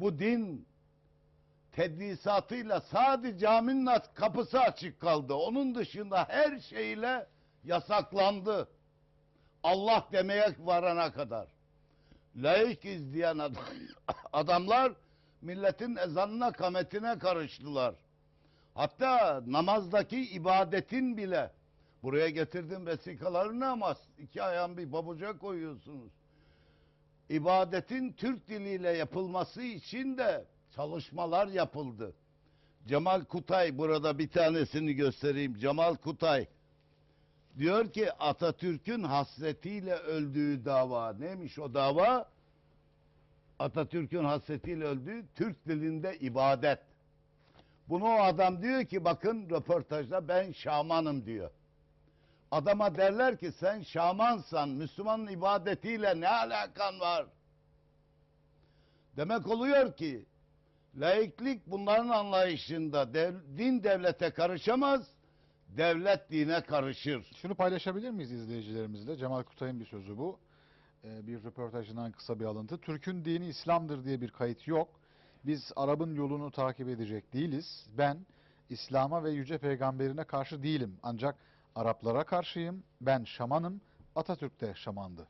Bu din tedrisatıyla sadece caminin kapısı açık kaldı. Onun dışında her şeyle yasaklandı. Allah demeye varana kadar. Laik izleyen adam, adamlar milletin ezanına kametine karıştılar. Hatta namazdaki ibadetin bile buraya getirdim vesikalarını ama iki ayağın bir babuca koyuyorsunuz. İbadetin Türk diliyle yapılması için de çalışmalar yapıldı. Cemal Kutay burada bir tanesini göstereyim. Cemal Kutay diyor ki Atatürk'ün hasretiyle öldüğü dava. Neymiş o dava? Atatürk'ün hasretiyle öldüğü Türk dilinde ibadet. Bunu o adam diyor ki bakın röportajda ben şamanım diyor. Adama derler ki sen şamansan Müslümanın ibadetiyle ne alakan var? Demek oluyor ki laiklik bunların anlayışında dev- din devlete karışamaz, devlet dine karışır. Şunu paylaşabilir miyiz izleyicilerimizle? Cemal Kutay'ın bir sözü bu. Ee, bir röportajından kısa bir alıntı. Türk'ün dini İslam'dır diye bir kayıt yok. Biz Arap'ın yolunu takip edecek değiliz. Ben İslam'a ve Yüce Peygamberine karşı değilim. Ancak Araplara karşıyım. Ben şamanım. Atatürk de şamandı.